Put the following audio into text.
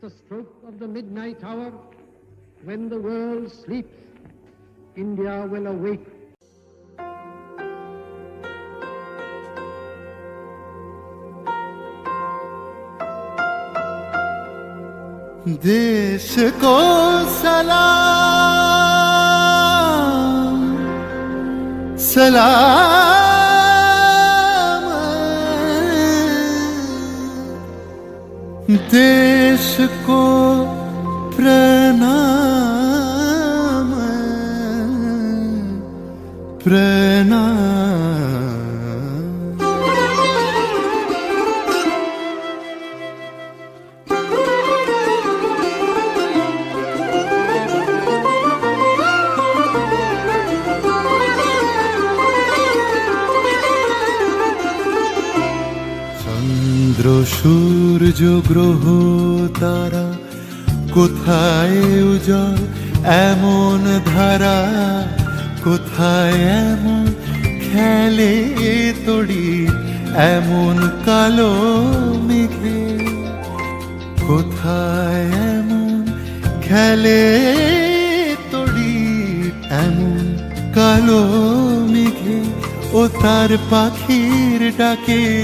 the stroke of the midnight hour, when the world sleeps, India will awake. देश को सलाम सलाम देश को प्रणाम प्रणाम চন্দ্র সূর্য গ্রহ তারা কোথায় উজল এমন ধারা কোথায় এমন? খেলে তড়ি, এমন কালো মেঘে। কোথায় এমন? খেলে তড়ি, এমন কালো মেঘে। ও তার পাখির ডাকে